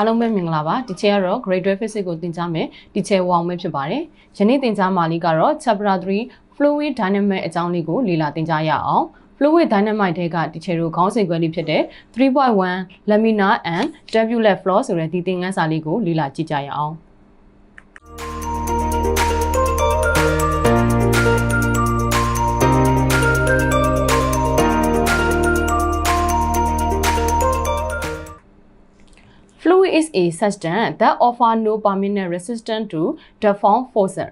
အားလုံးပဲမင်္ဂလာပါဒီချက်ကတော့ grade 12 physics ကိုသင်ကြားမယ်ဒီချက်ဝေါင်ပဲဖြစ်ပါတယ်ယနေ့သင်ကြားမှာလေးကတော့ chapter 3 fluid dynamic အကြောင်းလေးကိုလေ့လာသင်ကြားရအောင် fluid dynamic တဲကဒီချက်တို့ခေါင်းစဉ်ခွဲလေးဖြစ်တဲ့3.1 laminar and tubular flow ဆိုတဲ့ဒီသင်ခန်းစာလေးကိုလေ့လာကြည့်ကြရအောင် is a substance that offer no permanent resistance to deform forces.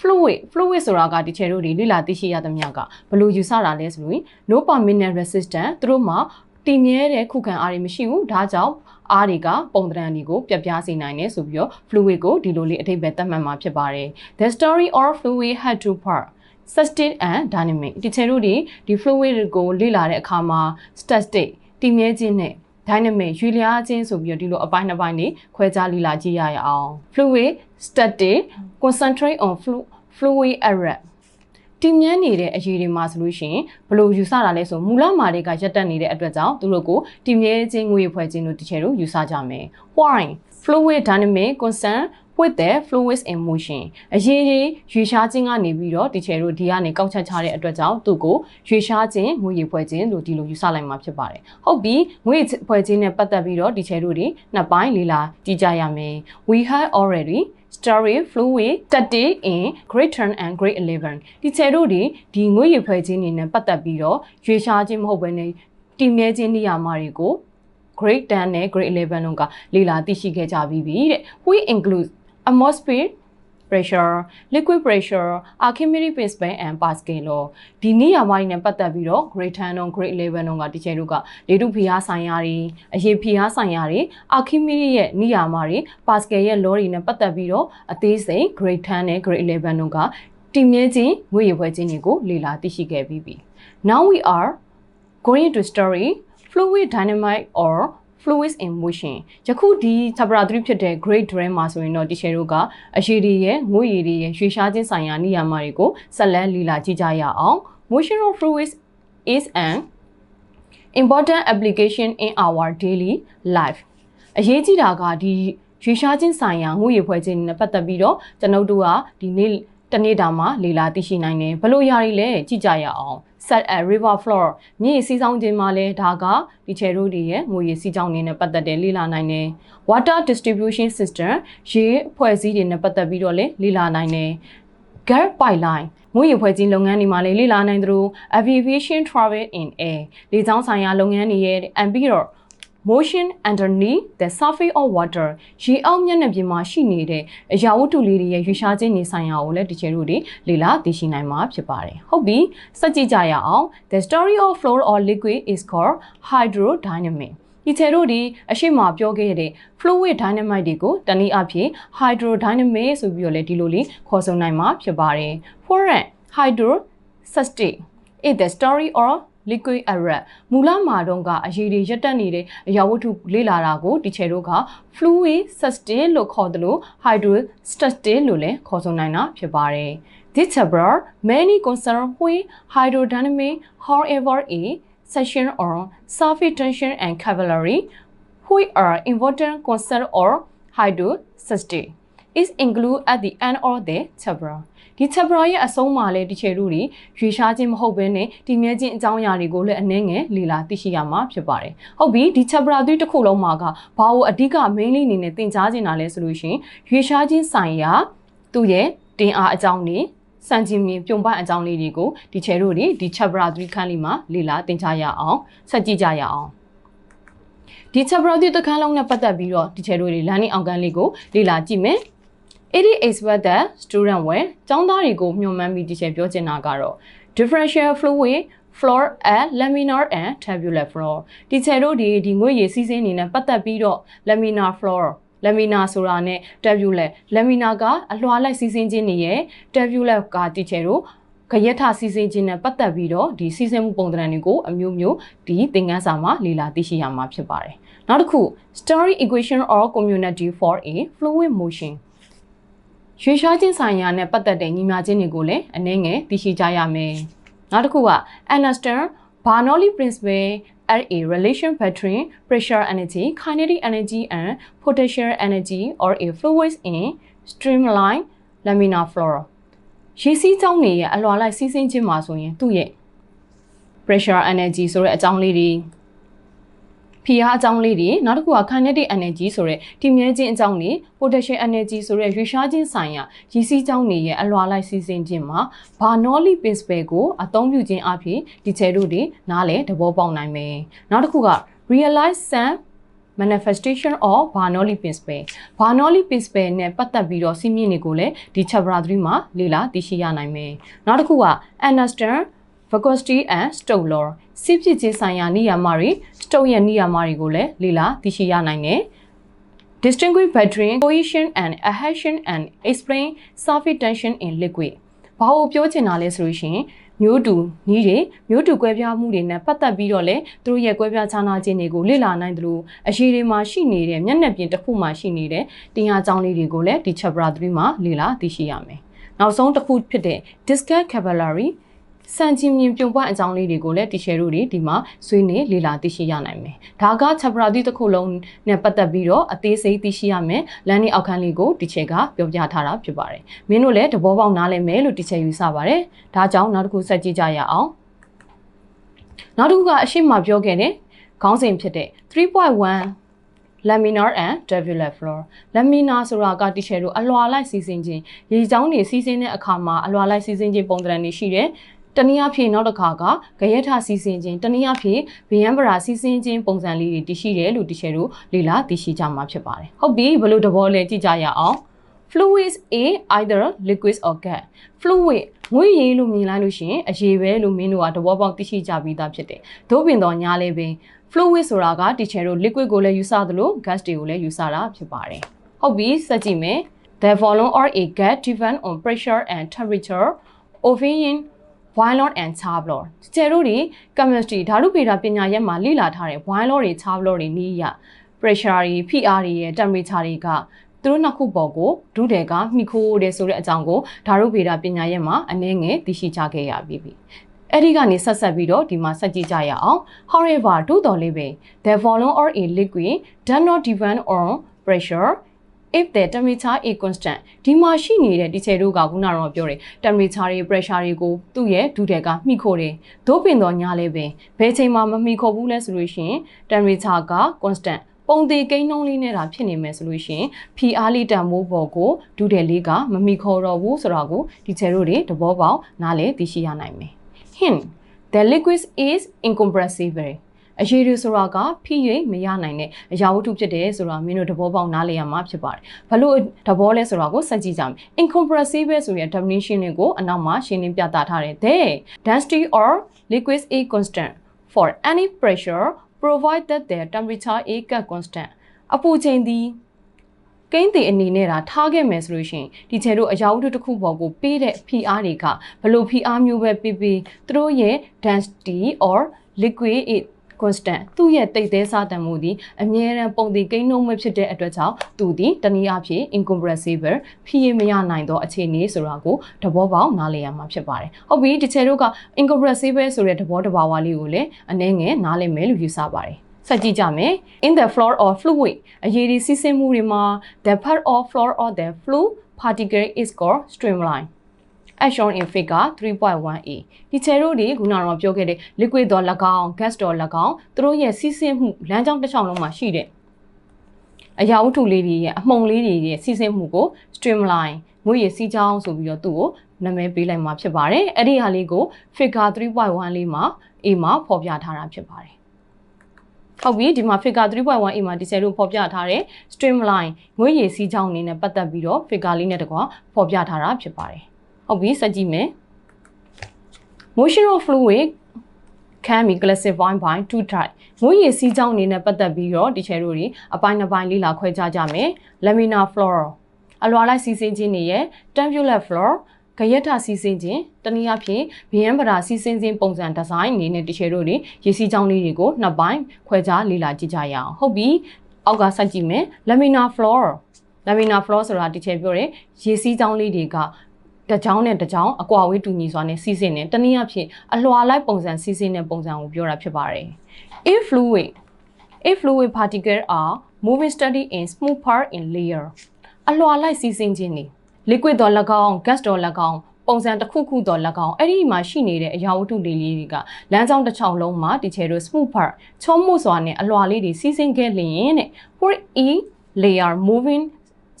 fluid fluid ဆိုတာကဒီချေတို့တွေလိလာသိရှိရသမျှကဘယ်လိုယူဆတာလဲဆိုရင် no permanent resistance သူတို့မှာတည်မြဲတဲ့ခုခံအားတွေမရှိဘူးဒါကြောင့်အားတွေကပုံသဏ္ဍာန်တွေကိုပြပြစေနိုင်တယ်ဆိုပြီးတော့ fluid ကိုဒီလိုလေးအထိပ္ပယ်သတ်မှတ်မှာဖြစ်ပါတယ် the story of fluid had two parts static and dynamic ဒီချေတို့တွေဒီ fluid ကိုလေ့လာတဲ့အခါမှာ static တည်မြဲခြင်းနဲ့ dynamic ရွေလျားခြင်းဆိုပြီးတော့ဒီလိုအပိုင်းနှစ်ပိုင်းနေခွဲခြားလေ့လာကြည့်ရအောင် fluid static concentrate on flu fluid array တည်မြဲနေတဲ့အရေးတွေမှာဆိုလို့ရှိရင်ဘယ်လိုယူဆတာလဲဆိုမူလမာတွေကရက်တက်နေတဲ့အတွက်ကြောင့်သူတို့ကိုတည်မြဲခြင်းငွေဖွဲ့ခြင်းတို့တချေတို့ယူဆကြမယ် why fluid dynamic concern with the fluids in motion အရေးကြီးရွေရှားခြင်းကနေပြီးတော့ဒီချေတို့ဒီကနေကောက်ချက်ချတဲ့အတွက်ကြောင့်သူ့ကိုရွေရှားခြင်းငွေရဖွဲ့ခြင်းလို့ဒီလိုယူဆလိုက်မှာဖြစ်ပါတယ်ဟုတ်ပြီငွေဖွဲ့ခြင်းနဲ့ပတ်သက်ပြီးတော့ဒီချေတို့ဒီနှစ်ပိုင်းလေးလာကြည့်ကြရမယ် we have already story fluid static in grade 10 and grade 11ဒီချေတို့ဒီဒီငွေရဖွဲ့ခြင်းနေနဲ့ပတ်သက်ပြီးတော့ရွေရှားခြင်းမဟုတ်ဘဲနဲ့တည်မြဲခြင်းနေရာမှာတွေကို grade 10နဲ့ grade 11လုံးကလေ့လာသိရှိခဲ့ကြပြီးပြီတဲ့ we include atmosphere pressure liquid pressure archimedes principle and pascal law ဒီနေရာပိုင်းနဲ့ပတ်သက်ပြီးတော့ grade 10တော့ grade 11တော့ကဒီချေတို့ကလေတုဖိအားဆိုင်ရာတွေအရေးဖိအားဆိုင်ရာတွေ archimedes ရဲ့နေရာမှာတွေ pascal ရဲ့ law တွေနဲ့ပတ်သက်ပြီးတော့အသေးစိတ် grade 10နဲ့ grade 11တော့ကတည်မြဲခြင်းငွေရပွဲခြင်းတွေကိုလေ့လာသိရှိခဲ့ပြီးပြီ now we are going to story fluid dynamic or fluids in motion ယခုဒီ chapter 3ဖြစ်တဲ့ grade 12မှာဆိုရင်တော့ဒီ share တို့ကအရှိတွေရဲ့ငွေရည်တွေရဲ့ရွှေရှားခြင်းဆိုင်ရာနေရာမှာတွေကိုဆက်လက်လီလာကြည့်ကြရအောင် motion of fluids is an important application in our daily life အရေးကြီးတာကဒီရွှေရှားခြင်းဆိုင်ရာငွေရည်ဖွဲ့ခြင်းနဲ့ပတ်သက်ပြီးတော့ကျွန်ုပ်တို့ကဒီနေ့တနေ့တာမှာလေလာသိရှိနိုင်တယ်ဘလို့ຢာတွေလဲကြည့်ကြရအောင် set a river floor မြေစီးဆောင်ခြင်းမှာလဲဒါကဒီချေတို့တွေရဲ့ငွေရည်စီးကြောင်းနေနဲ့ပတ်သက်တဲ့လေ့လာနိုင်တယ် water distribution system ရေဖွဲ့စည်းတွေနဲ့ပတ်သက်ပြီးတော့လဲလေ့လာနိုင်တယ် gas pipeline ငွေရည်ဖွဲ့ခြင်းလုပ်ငန်းတွေမှာလည်းလေ့လာနိုင်သလို aviation travel in air လေကြောင်းဆိုင်ရာလုပ်ငန်းတွေရဲ့ and ပြီးတော့ motion underneath the surface of water ရေအောက်မျက်နှာပြင်မှာရှိနေတဲ့အရာဝတ္ထုလေးတွေရဲ့ရွေးရှားခြင်းနေဆိုင်ရာကိုလည်းဒီချေတို့တွေလေ့လာသိရှိနိုင်မှာဖြစ်ပါတယ်ဟုတ်ပြီစကြည့်ကြရအောင် the story of flow or liquid is called hydrodynamic ဒီချေတို့ဒီအရှိမပြောခဲ့တဲ့ fluid dynamic တွေကိုတနည်းအားဖြင့် hydrodynamic ဆိုပြီးတော့လည်းဒီလိုလေးခေါ်ဆိုနိုင်မှာဖြစ်ပါတယ် for an hydrostatic is the story of liquid array မူလမှာတော့ကအရေးတွေရက်တက်နေတဲ့အရာဝတ္ထုလေ့လာတာကိုဒီချေတို့က fluid static လို့ခေါ်တယ်လို့ hydrostatic လို့လည်းခေါ်ဆိုနိုင်တာဖြစ်ပါတယ် This chapter many concern with hydrodynamic however a section on surface tension and capillary which are important concern or hydrostatic is included at the end of the chapter ဒီ chapter ရဲ့အဆုံးမှာလည်းဒီချေတို့တွေရွေရှားခြင်းမဟုတ်ဘဲနဲ့တည်မြဲခြင်းအကြောင်းအရာတွေကိုလည်းအနည်းငယ်လေ့လာသိရှိရမှာဖြစ်ပါတယ်။ဟုတ်ပြီဒီ chapter 3တစ်ခုလုံးမှာကဘာလို့အဓိက mainly အနေနဲ့သင်ကြားခြင်းတာလဲဆိုလို့ရှိရင်ရွေရှားခြင်းဆိုင်ရာသူ့ရဲ့တင်အားအကြောင်းတွေစံချင်းမြင်ပြုံပန်းအကြောင်းလေးတွေကိုဒီချေတို့တွေဒီ chapter 3ခန်းလေးမှာလေ့လာသင်ကြားရအောင်ဆက်ကြည့်ကြရအောင်ဒီ chapter 3တစ်ခန်းလုံးနဲ့ပတ်သက်ပြီးတော့ဒီချေတို့တွေ learning outcome လေးကိုလေ့လာကြည့်မယ် it is what the student will ကျောင်းသားတွေကိုညွှန်မှန်းပြီးဒီချက်ပြောချင်တာကတော့ differential fluid floor and laminar and tabular floor ဒီချက်တို့ဒီဒီငွေရည်စီးစင်းနေနဲ့ပတ်သက်ပြီးတော့ laminar floor laminar ဆိုတာနဲ့ tabular laminar ကအလွှာလိုက်စီးစင်းခြင်းနေရဲ့ tabular ကဒီချက်တို့ခရက်ထစီစဉ်ခြင်းနဲ့ပတ်သက်ပြီးတော့ဒီစီစဉ်မှုပုံသဏ္ဍာန်တွေကိုအမျိုးမျိုးဒီသင်ခန်းစာမှာလေ့လာသိရှိရမှာဖြစ်ပါတယ်။နောက်တစ်ခု story equation or community for a fluid motion ရွှေရှားခြင်းဆိုင်ရာနဲ့ပတ်သက်တဲ့ညီမချင်းတွေကိုလည်းအနည်းငယ်သိရှိကြရမယ်။နောက်တစ်ခုက understand Bernoulli principle at a relation between pressure energy, kinetic energy and potential energy or a fluid in streamline laminar flow ရေစီးကြောင်းနေရဲ့အလွာလိုက်စီးဆင်းခြင်းမှာဆိုရင်သူ့ရဲ့ pressure energy ဆိုတဲ့အကြောင်းလေးတွေ ဖိအားအကြောင်းလေးတွေနောက်တစ်ခုက kinetic energy ဆိုတဲ့တည်မြဲခြင်းအကြောင်းတွေ potential energy ဆိုတဲ့ရွေ့ရှားခြင်းဆိုင်ရာရည်စည်းကြောင်းတွေရဲ့အလွာလိုက်စီးဆင်းခြင်းမှာ Bernoulli principle ကိုအသုံးပြုခြင်းအပြင်ဒီချေတို့တွေနားလည်သဘောပေါက်နိုင်မယ်နောက်တစ်ခုက realize some manifestation of Bernoulli principle Bernoulli principle နဲ့ပတ်သက်ပြီးတော့စီးမြင့်တွေကိုလည်းဒီ chapter 3မှာလေ့လာသိရှိရနိုင်မယ်နောက်တစ်ခုက understand Vygotsky and Stokes law စစ်ဖြစ်ခြင်းဆိုင်ရာနိယာမတွေ Stokes ရဲ့နိယာမတွေကိုလည်းလေ့လာသိရှိရနိုင်တယ် distinguish between cohesion and adhesion and explain surface tension in liquid ဘာလို့ပြောချင်တာလဲဆိုလို့ရှိရင်မျိုးတူနီးတွေမျိုးတူကွဲပြားမှုတွေနဲ့ပတ်သက်ပြီးတော့လေသူတို့ရဲ့ကွဲပြားခြားနားခြင်းတွေကိုလေ့လာနိုင်သလိုအရှိတွေမှာရှိနေတဲ့မျက်နှာပြင်တစ်ခုမှာရှိနေတဲ့တင်ဟာကြောင်းလေးတွေကိုလည်းဒီ chapter 3မှာလေ့လာသိရှိရမယ်။နောက်ဆုံးတစ်ခုဖြစ်တဲ့ discrete vocabulary စံချင်းမြင်ပြုံပွားအကြောင်းလေးတွေကိုလည်းတီရှယ်တို့တွေဒီမှာဆွေးနွေးလေ့လာသိရှိရနိုင်မယ်။ဒါက chapter ဒီတစ်ခုလုံးနဲ့ပတ်သက်ပြီးတော့အသေးစိတ်သိရှိရမယ်။လမ်းနေအောက်ခန်းလေးကိုတီချယ်ကပြောပြထားတာဖြစ်ပါတယ်။မင်းတို့လည်းသဘောပေါက်နားလည်မယ်လို့တီချယ်ယူဆပါတယ်။ဒါကြောင့်နောက်တစ်ခုဆက်ကြည့်ကြရအောင်။နောက်တစ်ခုကအရှိမပြောခဲ့တဲ့ခေါင်းစဉ်ဖြစ်တဲ့3.1 laminar and tubular floor laminar ဆိုတာကတီရှယ်တို့အလွာလိုက်စီစဉ်ခြင်းရေချောင်းတွေစီစဉ်တဲ့အခါမှာအလွာလိုက်စီစဉ်ခြင်းပုံသဏ္ဍာန်တွေရှိတယ် တနည်းအားဖြင့်နောက်တစ်ခါကဂရက်ထစီစဉ်ခြင်းတနည်းအားဖြင့်ဗီယန်ပရာစီစဉ်ခြင်းပုံစံလေးတွေတရှိတယ်လို့တရှယ်တို့လေ့လာသိရှိကြမှာဖြစ်ပါတယ်ဟုတ်ပြီဘယ်လိုသဘောလဲကြည့်ကြရအောင် fluids a either liquids or gas fluid ငွေရည်လို့မြင်လိုက်လို့ရှိရင်အရေပဲလို့မင်းတို့ကသဘောပေါက်သိရှိကြပြီးသားဖြစ်တယ်။သို့ပင်တော့ညားလဲပင် fluid ဆိုတာကတီချယ်တို့ liquid ကိုလည်းယူဆသလို gas တွေကိုလည်းယူဆတာဖြစ်ပါတယ်။ဟုတ်ပြီစကြည့်မယ်။ The volume or a gas depend on pressure and temperature ovarian violent and charblor ကျယ်တို့ဒီ chemistry ဓာတုဗေဒပညာရပ်မှာလေ့လာထားတဲ့ violent တွေ charblor တွေနည်းရ pressure တွေ PR တွေရဲ့ temperature တွေကသူတို့နှစ်ခုပေါ်ကိုဒုတယ်ကမိခိုးတယ်ဆိုတဲ့အကြောင်းကိုဓာတုဗေဒပညာရပ်မှာအနည်းငယ်သိရှိကြခဲ့ရပြီးပြီအဲ့ဒီကနေဆက်ဆက်ပြီးတော့ဒီမှာဆက်ကြည့်ကြရအောင် however တို့တော်လေးပဲ the volume or a liquid does not depend on pressure if the temperature is constant ဒီမှာရှိနေတဲ့ဒီချေတို့ကခုနကတော့ပြောတယ် temperature တွေ pressure တွေကိုသူ့ရဲ့ဒုတဲ့ကမှီခိုတယ်ဒို့ပင်တော့ညာလဲပင်ဘယ်ချိန်မှမမှီခိုဘူးလဲဆိုလို့ရှိရင် temperature က constant ပုံသေးကိန်းနှုံးလေးနဲ့တာဖြစ်နေမယ်ဆိုလို့ရှိရင် PR လေးတန်မိုးပေါ်ကိုဒုတဲ့လေးကမမီခေါ်တော့ဘူးဆိုတာကိုဒီချေတို့တွေသဘောပေါက်နားလည်သိရှိရနိုင်မယ် hint the liquid is incompressible အရေးတွေဆိုတာကဖိ၍မရနိုင်တဲ့အရာဝတ္ထုဖြစ်တယ်ဆိုတာမင်းတို့သဘောပေါက်နားလည်ရမှာဖြစ်ပါတယ်။ဘလို့သဘောလဲဆိုတာကိုစက်ကြည့်ကြမယ်။ incompressible ဆိုတဲ့ definition တွေကိုအနောက်မှာရှင်းလင်းပြသထားတယ်။ The density or liquid is constant for any pressure provided the temperature is constant အပူချိန်သည်ကိန်းတည်အနေနဲ့ဒါထားခဲ့မယ်ဆိုလို့ရှိရင်ဒီချေတို့အရာဝတ္ထုတစ်ခုပေါ်ကိုပေးတဲ့ PR တွေကဘလို့ PR မျိုးပဲပေးပေးသူတို့ရဲ့ density or liquid is constant သူ့ရဲ့တိတ်သေးစားတန်မှုသည်အမြဲတမ်းပုံတည်ကိန်းနှုံးမဖြစ်တဲ့အတွက်ကြောင့်သူသည်တနည်းအားဖြင့် incompressible ဖြစ်ရမရနိုင်သောအခြေအနေဆိုတာကိုသဘောပေါက်နားလည်ရမှာဖြစ်ပါတယ်။ဟုတ်ပြီဒီချေတို့က incompressible ဆိုတဲ့သဘောတဘာဝလေးကိုလည်းအနည်းငယ်နားလည်မယ်လို့ယူဆပါတယ်။ဆက်ကြည့်ကြမယ် in the floor of fluid အရေးဒီစီးဆင်းမှုတွေမှာ the part of floor of the fluid particle is called streamline as shown in figure 3.1a ဒီချေတို့ဒီခုနကတော့ပြောခဲ့တဲ့ liquid တော့၎င်း gas တော့၎င်းသူတို့ရဲ့စီးဆင်းမှုလမ်းကြောင်းတစ်ချောင်းလုံးမှာရှိတဲ့အရာဝတ္ထုလေးတွေရဲ့အမှုန်လေးတွေရဲ့စီးဆင်းမှုကို streamline ငွေရစီးကြောင်းဆိုပြီးတော့သူ့ကိုနာမည်ပေးလိုက်မှာဖြစ်ပါတယ်အဲ့ဒီဟာလေးကို figure 3.1လေးမှာ A မှာဖော်ပြထားတာဖြစ်ပါတယ်ဟုတ်ပြီဒီမှာ figure 3.1a မှာဒီဆယ်လို့ဖော်ပြထားတဲ့ streamline ငွေရည်စီးကြောင်းအနေနဲ့ပတ်သက်ပြီးတော့ figure လေးနဲ့တကွာဖော်ပြထားတာဖြစ်ပါတယ် ဟုတ်ပြီစကြည့်မယ် motion of fluid can be classified by two type ငွေရည်စီးကြောင်းအနေနဲ့ပတ်သက်ပြီးတော့ဒီချယ်တို့တွေအပိုင်းနှစ်ပိုင်းလေးလာခွဲခြားကြမယ် laminar flow အလွာလိုက်စီးဆင်းခြင်းတွေရဲ့ tubular flow ဂရက်တာစီစဉ်ခြင်းတနည်းအားဖြင့်ဘီယန်ပရာစီစဉ်ခြင်းပုံစံဒီဇိုင်းအနေနဲ့တချေတို့တွေရေစီးကြောင်းလေးတွေကိုနှစ်ပိုင်းခွဲခြားလေ့လာကြည့်ကြရအောင်ဟုတ်ပြီအောက်ကဆက်ကြည့်မယ် laminar flow laminar flow ဆိုတာတချေပြောတဲ့ရေစီးကြောင်းလေးတွေက တကြောင်နဲ့တကြောင်အကွာဝေးတူညီစွာနဲ့စီးစင်နေတနည်းအားဖြင့်အလွှာလိုက်ပုံစံစီးစင်တဲ့ပုံစံကိုပြောတာဖြစ်ပါတယ် if fluid if fluid particles are moving steady in smooth part in layer အလွာလိုက်စီးဆင်းခြင်းနေ liquid တော့၎င်း gas တော့၎င်းပုံစံတစ်ခုခုတော့၎င်းအဲ့ဒီမှာရှိနေတဲ့အရာဝတ္ထုတွေလေးတွေကလမ်းကြောင်းတစ်ချောင်းလုံးမှာဒီချေတို့ smooth part ချောမှုစွာနဲ့အလွာလေးတွေစီးဆင်းခဲ့လျင်တဲ့ for e layer moving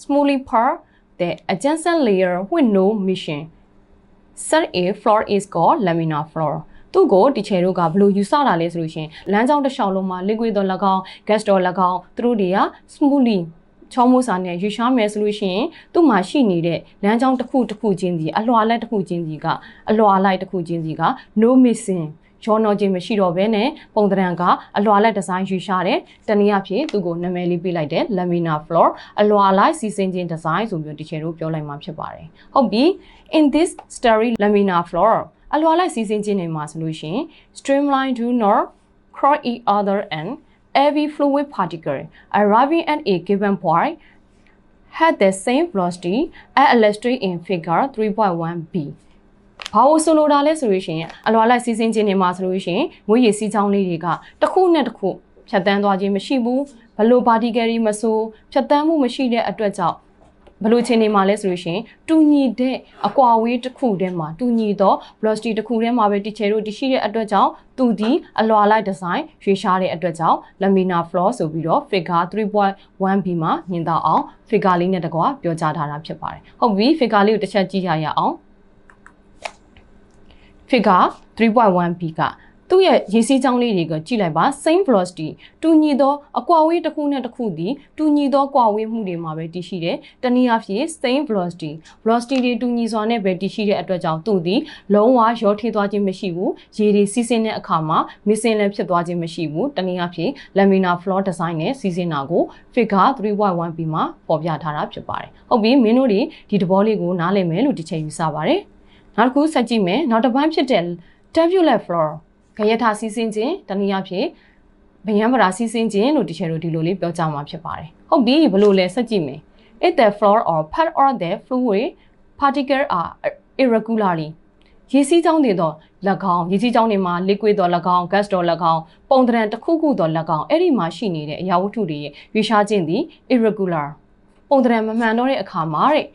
smoothly part the adjacent layer with no mission set a floor is called laminar floor သူ့ကိုဒီချေတို့ကဘယ်လိုယူဆတာလဲဆိုလို့ရှင်လမ်းကြောင်းတစ်လျှောက်လုံးမှာ liquid တော့၎င်း gas တော့၎င်းသူတို့တွေက smoothly ချောမိုးစာနဲ့ရွှေရှားမယ်ဆိုလို့ရှိရင်သူ့မှာရှိနေတဲ့လမ်းကြောင်းတစ်ခုတစ်ခုချင်းစီအလွာလက်တစ်ခုချင်းစီကအလွာလိုက်တစ်ခုချင်းစီက no missing ရောနော်ခြင်းမရှိတော့ဘဲနဲ့ပုံသဏ္ဍာန်ကအလွာလက်ဒီဇိုင်းယူရှာတယ်တနည်းအားဖြင့်သူ့ကိုနာမည်လေးပေးလိုက်တယ် laminar floor အလွာလိုက်စီစဉ်ခြင်းဒီဇိုင်းဆိုပြီးဒီချေတို့ပြောလိုက်မှာဖြစ်ပါတယ်ဟုတ်ပြီ in this story laminar floor အလွာလိုက်စီစဉ်ခြင်းနေမှာဆိုလို့ရှိရင် streamline do not cross each other and every fluid particle arriving at a given point had the same velocity as illustrated in figure 3.1b ဘာလို့ဆိုလိုတာလဲဆိုလို့ရှိရင်အလွာလိုက်စီးစင်းခြင်းတွေမှာဆိုလို့ရှိရင်ငွေရည်စီးချောင်းလေးတွေကတစ်ခုနဲ့တစ်ခုဖြတ်တန်းသွားခြင်းမရှိဘူးဘလို့ပါတီကယ်ရီမဆိုဖြတ်တန်းမှုမရှိတဲ့အတွက်ကြောင့်ဘလို့ချင်းနေမှာလဲဆိုလို့ရှိရင်တူညီတဲ့အကွာဝေးတစ်ခုတည်းမှာတူညီသော velocity တစ်ခုတည်းမှာပဲတီချယ်တို့တရှိတဲ့အတွက်ကြောင့်သူဒီအလွာလိုက်ဒီဇိုင်းရွေးရှားတဲ့အတွက်ကြောင့် laminar floor ဆိုပြီးတော့ figure 3.1b မှာမြင်တော့အောင် figure လေးနဲ့တကွာပြောကြားထားတာဖြစ်ပါတယ်ဟုတ်ပြီ figure လေးကိုတစ်ချက်ကြည့်ရရအောင် figure 3.1b ကသူ့ရဲ့ရေစီးကြောင်းလေးတွေကကြည့်လိုက်ပါ same velocity တူညီသောအကွာဝေးတစ်ခုနဲ့တစ်ခုသည်တူညီသောကွာဝေးမှုတွေမှာပဲတည်ရှိတယ်။တနည်းအားဖြင့် same velocity velocity တွေတူညီစွာနဲ့ပဲတည်ရှိတဲ့အတွက်ကြောင့်သူသည်လုံးဝရောထွေးသွားခြင်းမရှိဘူး။ရေတွေစီးဆင်းတဲ့အခါမှာ missing လည်းဖြစ်သွားခြင်းမရှိဘူး။တနည်းအားဖြင့် laminar flow design နဲ့စီးဆင်းတာကို figure 3.1b မှာပေါ်ပြထားတာဖြစ်ပါတယ်။ဟုတ်ပြီမင်းတို့တွေဒီသဘောလေးကိုနားလည်မယ်လို့ဒီချိန်ယူဆပါတယ်။ နောက်တစ်ခုဆက်ကြည့်မယ်နောက်တစ်ပိုင်းဖြစ်တဲ့ tubular floor ခရထားစီးစင်းခြင်းတနည်းအားဖြင့်ဗယံပရာစီးစင်းခြင်းလို့ဒီချေတို့ဒီလိုလေးပြောကြမှာဖြစ်ပါတယ်ဟုတ်ပြီဘလို့လဲဆက်ကြည့်မယ် if the floor or part or the fluid particle are irregularly ရေစီးကြောင်းတွေတော့၎င်းရေစီးကြောင်းတွေမှာ liquid တော့၎င်း gas တော့၎င်းပုံသဏ္ဍာန်တစ်ခုခုတော့၎င်းအဲ့ဒီမှာရှိနေတဲ့အရာဝတ္ထုတွေရဲ့ရွေးရှားခြင်းသည် irregular ပုံသဏ္ဍာန်မမှန်တော့တဲ့အခါမှာတဲ့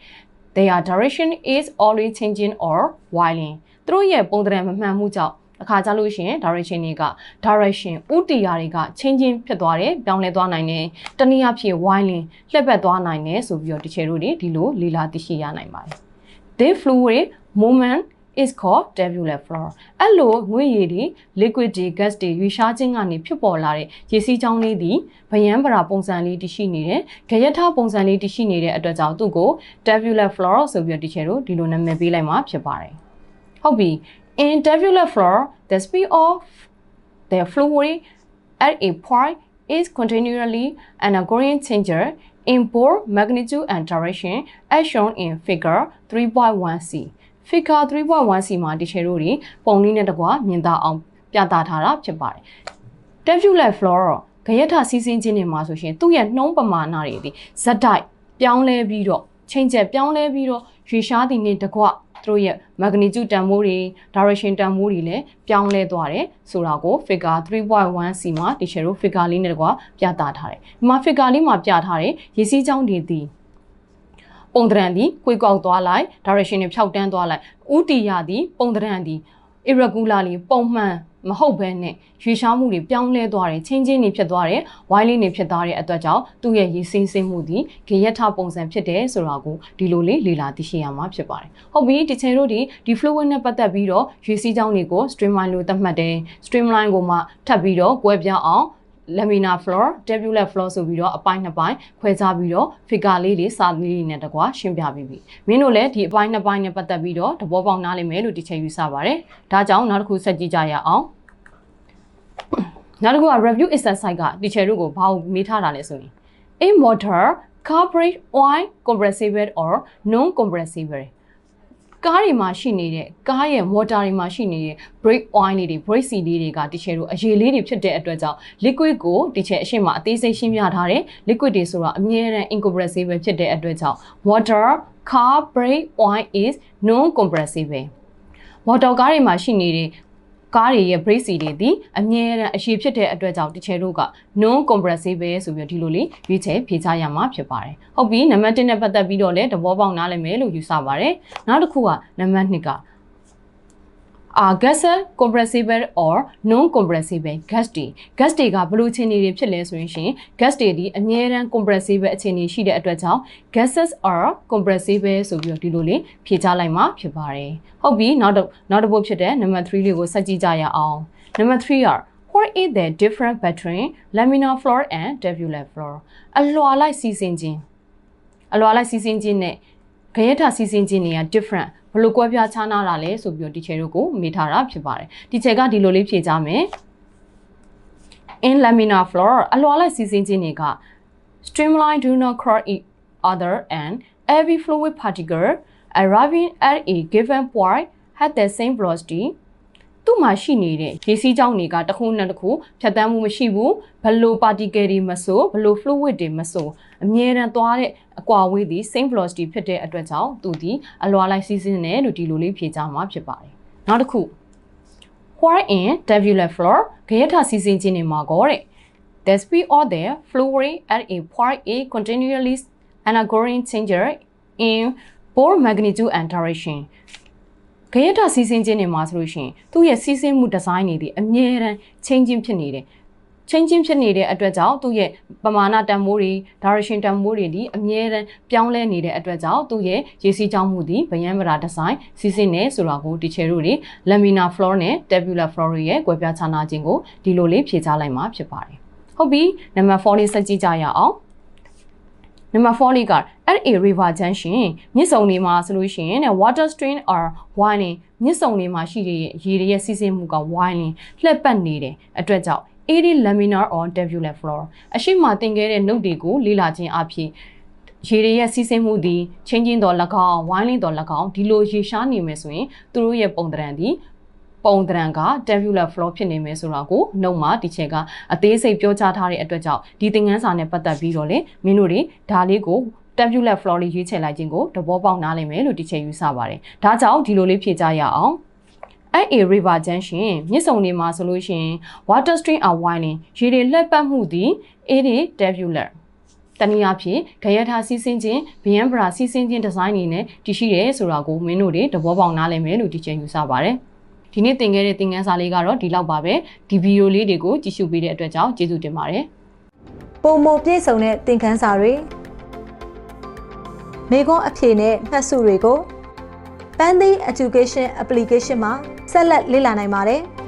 their direction is always changing or whiling သူတို့ရဲ့ပုံသဏ္ဍာန်မမှန်မှုကြောင့်အခါကြလို့ရှိရင် direction တွေက direction ဥတီယာတွေကချင်းချင်းဖြစ်သွားတယ်ပြောင်းလဲသွားနိုင်တယ်တနည်းအားဖြင့် whiling လှည့်ပတ်သွားနိုင်တယ်ဆိုပြီးတော့ဒီချေတို့တွေဒီလိုလေလာသိရှိရနိုင်ပါတယ် this fluid movement is called tubular flow အဲ့လိုငွေရည်တွေ liquid တွေ gas တွေရွေရှားခြင်းကနေဖြစ်ပေါ်လာတဲ့ရေစီးကြောင်းလေးဒီဗယံပရာပုံစံလေးတရှိနေတယ်။ကြရထပုံစံလေးတရှိနေတဲ့အတွက်ကြောင့်သူ့ကို tubular flow ဆိုပြီးတော့ဒီချေတို့ဒီလိုနာမည်ပေးလိုက်မှာဖြစ်ပါတယ်။ဟုတ်ပြီ In tubular flow, the speed of the fluid at a point is continually undergoing changes in both magnitude and direction as shown in figure 3.1c. figure 3.1c မှာဒီချေတို့တွေပုံလေးနဲ့တကွာမြင်သာအောင်ပြသထားတာဖြစ်ပါတယ်။ tubular flow တော့ဂယက်ထစီးစင်းခြင်းတွေမှာဆိုရှင်သူ့ရဲ့နှုံးပမာဏတွေဒီဇက်တိုက်ပြောင်းလဲပြီးတော့ချိန်ချက်ပြောင်းလဲပြီးတော့ရွေရှားသည်နဲ့တကွသူတို့ရဲ့ magnitude တန်ဖိုးတွေ direction တန်ဖိုးတွေလည်းပြောင်းလဲသွားတယ်ဆိုတာကို figure 3.1c မှာဒီချေတို့ figure လေးနဲ့တကွာပြသထားတယ်ဒီမှာ figure လေးမှာပြထားတယ်ရေစီးကြောင်းတွေသည် ပုံသဏ္ဍာန်သည်ကိုယ်ကောက်သွားလိုက် direction တွေဖြောက်တန်းသွားလိုက်ဥတီရသည်ပုံသဏ္ဍာန်သည် irregularly ပုံမှန်မဟုတ်ဘဲနဲ့ရွေရှားမှုတွေပြောင်းလဲသွားတယ်ချင်းချင်းတွေဖြစ်သွားတယ်ဝိုင်းလေးတွေဖြစ်သွားတဲ့အတွက်ကြောင့်သူ့ရဲ့ရည်စင်းစင်းမှုဒီဂရယထပုံစံဖြစ်တယ်ဆိုတာကိုဒီလိုလေးလေ့လာသိရှိရမှာဖြစ်ပါတယ်ဟုတ်ပြီဒီချင်တို့ဒီဒီ fluid နဲ့ပတ်သက်ပြီးတော့ရွေစီးကြောင်းတွေကို streamline လို့သတ်မှတ်တယ် streamline ကိုမှထပ်ပြီးတော့ကွဲပြားအောင် laminar floor tubular floor ဆိုပြီးတော့အပိုင်းနှစ်ပိုင်းခွဲခြားပြီးတော့ figure လေးတွေစာလေးတွေနဲ့တကွာရှင်းပြပြီးပြီမင်းတို့လည်းဒီအပိုင်းနှစ်ပိုင်းနဲ့ပတ်သက်ပြီးတော့သဘောပေါက်နားလည်မယ်လို့ဒီချိန်ယူဆပါတယ်ဒါကြောင့်နောက်တစ်ခုဆက်ကြည့်ကြရအောင်နောက်တစ်ခုက review exercise က teacher တို့ကိုဘာလို့မေးထားတာလဲဆိုရင် a motor carburet oil compressible or non compressible ကားတွေမှာရှိနေတဲ့ကားရဲ့ motor တွေမှာရှိနေတဲ့ brake oil လေးတွေ brake seat လေးတွေကတချေတို့အရေးလေးတွေဖြစ်တဲ့အတွက်ကြောင့် liquid ကိုတချေအရှိမအသေးစိတ်ရှင်းပြထားတယ် liquid တွေဆိုတာအမြဲတမ်း incompressible ဖြစ်တဲ့အတွက်ကြောင့် water car brake oil is non compressible motor ကားတွေမှာရှိနေတဲ့ ကားတွေရဲ့ brake seat တွေဒီအမြဲတမ်းအရှိဖြစ်တဲ့အတွက်ကြောင့်တချေတို့က non compressible ဆိုပြီးတော့ဒီလိုလေးရွေးချယ်ဖြေချရမှာဖြစ်ပါတယ်ဟုတ်ပြီနံပါတ်1နဲ့ပတ်သက်ပြီးတော့လည်းသဘောပေါက်နားလည်မယ်လို့ယူဆပါတယ်နောက်တစ်ခုကနံပါတ်2က are gas compressible or non compressible gas တွေ gas တွေကဘယ်လိုအခြေအနေတွေဖြစ်လဲဆိုရင်ရှင် gas တွေဒီအမြဲတမ်း compressible အခြေအနေရှိတဲ့အတွက်ကြောင့် gases are compressible ဆိုပြီးတော့ဒီလိုလေးဖြေချလိုက်မှာဖြစ်ပါတယ်ဟုတ်ပြီနောက်တော့နောက်တစ်ပုဒ်ဖြစ်တဲ့နံပါတ်3လေးကိုဆက်ကြည့်ကြရအောင်နံပါတ်3က what is the difference between laminar floor and tubular floor အလွှာလိုက်စီးဆင်းခြင်းအလွှာလိုက်စီးဆင်းခြင်းနဲ့ ခရက်ထစီးဆင်းခြင်းတွေက different ဘယ်လိုကွဲပြားခြားနားတာလဲဆိုပြီးတော့ဒီချေတို့ကိုမေးထားတာဖြစ်ပါတယ်ဒီချေကဒီလိုလေးဖြေကြမယ် in laminar floor အလွှာလိုက်စီးဆင်းခြင်းတွေက streamline do not cross each other and every fluid particle arriving at a given point had the same velocity သူ့မှာရှိနေတဲ့ရေစီးကြောင်းတွေကတစ်ခုနဲ့တစ်ခုဖြတ်တန်းမှုမရှိဘူးဘယ်လို particle တွေမဆိုဘယ်လို fluid တွေမဆို အမြဲတမ်းသွားတဲ့အကွာအဝေးသည် same velocity ဖြစ်တဲ့အတွက်ကြောင့်သူဒီအလွာလိုက်စီးစင်းတယ်လို့ဒီလိုလေးဖြေကြမှာဖြစ်ပါတယ်နောက်တစ်ခု while in tubular floor ဂယထစီးစင်းခြင်းတွေမှာကောတဲ့ the speed of the fluid at a point a continually undergoing change in both magnitude and direction ဂယထစီးစင်းခြင်းတွေမှာဆိုလို့ရှိရင်သူ့ရဲ့စီးစင်းမှုဒီဇိုင်းတွေဒီအမြဲတမ်း changing ဖြစ်နေတယ် changing ဖြစ်နေတဲ့အတွက်ကြောင့်သူ့ရဲ့ပမာဏတန်ဖိုးတွေ direction တန်ဖိုးတွေဒီအမြဲတမ်းပြောင်းလဲနေတဲ့အတွက်ကြောင့်သူ့ရဲ့ရေစီးကြောင်းမှုဒီဗယံမရာဒီဇိုင်းစီးစင်းနေဆိုတာကိုဒီချေတို့တွေ laminar floor နဲ့ tubular floor တွေရဲ့ကွဲပြားခြားနားခြင်းကိုဒီလိုလေးဖြေချလိုက်မှာဖြစ်ပါတယ်ဟုတ်ပြီနံပါတ်4လေးစက်ကြည့်ကြရအောင်နံပါတ်4လေးက at a river junction မြစ်စုံတွေမှာဆိုလို့ရှိရင်တဲ့ water stream are winding မြစ်စုံတွေမှာရှိတဲ့ရေတွေရဲ့စီးဆင်းမှုက winding လှက်ပတ်နေတဲ့အတွက်ကြောင့် AD laminar on tubular floor အရှိမတင်ခဲ့တဲ့ note တွေကိုလေ့လာခြင်းအဖြစ်ရေတွေရဲ့စီးဆင်းမှုသည်ချင်းချင်းတော်၎င်း winding တော်၎င်းဒီလိုရေရှားနေမယ်ဆိုရင်သူတို့ရဲ့ပုံသဏ္ဍာန်သည်ပုံသဏ္ဍာန်က tubular floor ဖြစ်နေမယ်ဆိုတာကိုနှုတ်မှာဒီချက်ကအသေးစိတ်ပြောကြားထားတဲ့အတွက်ကြောင့်ဒီသင်ခန်းစာနဲ့ပတ်သက်ပြီးတော့လေမင်းတို့တွေဒါလေးကို tubular floor လေးရွေးချယ်လိုက်ခြင်းကိုသဘောပေါက်နားလည်မယ်လို့ဒီချက်ယူဆပါတယ်။ဒါကြောင့်ဒီလိုလေးဖြေကြရအောင်။ အဲ့ a river junction မြစ်ဆုံတွေမှာဆိုလို့ရှိရင် water stream are winding ရေတွေလှက်ပတ်မှုသည် it is tubular တနည်းအားဖြင့်ဂယထာစီးစင်းခြင်းဘယံဗရာစီးစင်းခြင်းဒီဇိုင်းတွေနဲ့တည်ရှိတယ်ဆိုတာကိုမင်းတို့တွေသဘောပေါက်နားလည်မယ်လို့ဒီချိန်ယူဆပါတယ်ဒီနေ့သင်ခဲ့တဲ့သင်ခန်းစာလေးကတော့ဒီလောက်ပါပဲဒီဗီဒီယိုလေးတွေကိုကြည့်ရှုပေးတဲ့အတွက်ကြောင့်ကျေးဇူးတင်ပါတယ်ပုံမပြည့်စုံတဲ့သင်ခန်းစာတွေမိခွန်းအဖြေနဲ့မှတ်စုတွေကို Pandy Education Application မှာဆက်လက်လေ့လာနိုင်ပါတယ်။